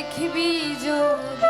দেখবি যদি।